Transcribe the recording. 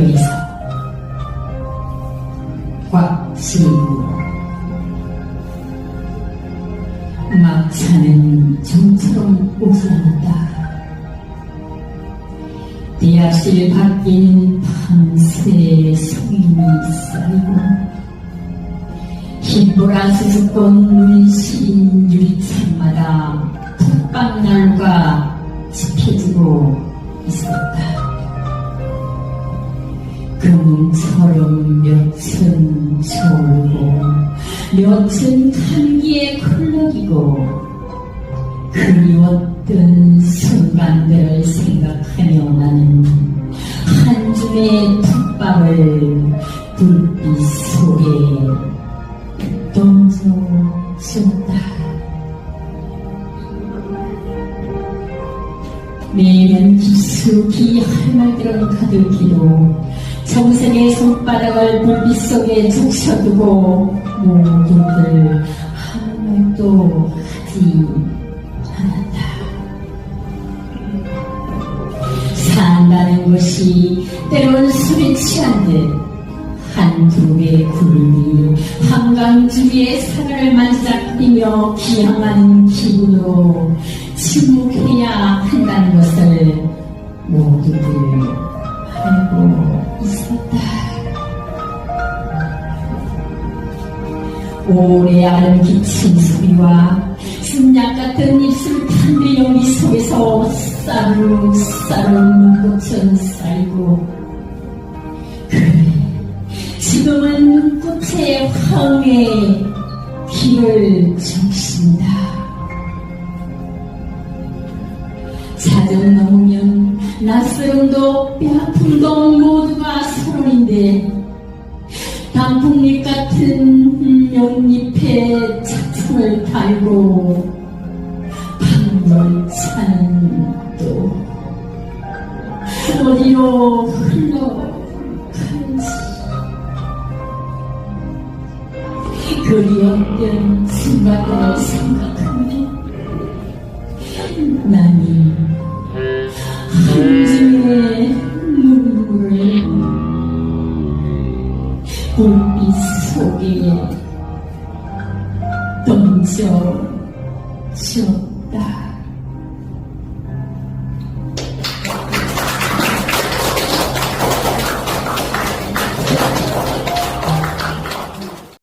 여기서 꽉 쥐고 막차는 좀처럼 오지 않았다. 대합실 밖에는 밤새 성인이 쌓이고 흰보라 수수꽃 문신 유리창마다 풋방나루가 지펴지고 금처럼 몇은 졸고 몇은 감기에 클럭이고 그리웠던 순간들을 생각하며 나는 한 줌의 풋밥을 불빛 속에 던져주었다. 매년 깊숙이 할 말들은 가득히도 정생의 손바닥을 불빛 속에 적셔두고 모두들 아무 말도 하지 않았다. 산다는 것이 때론 술에 취한 듯 한두 개의 구름이 한강 주위의 사과를 만삭이며 기양하는 기분으로 침묵해야 한다는 것을 모두들 알고 있었다. 오래 아름 기친 소리와 순약 같은 입술 연기 속에서 싸르싸르 눈꽃은 쌓이고 그래 지금은 눈꽃의 화음에 귀를 적신다. 자정 넘으면 낯설음도 뼈아픔도 모두가 서론인데 단풍잎 같은 명잎에 착청을 달고 박열차는 또 어디로 흘러가는지. 그리웠던 순간을 생각하면 속에 던져 주었다.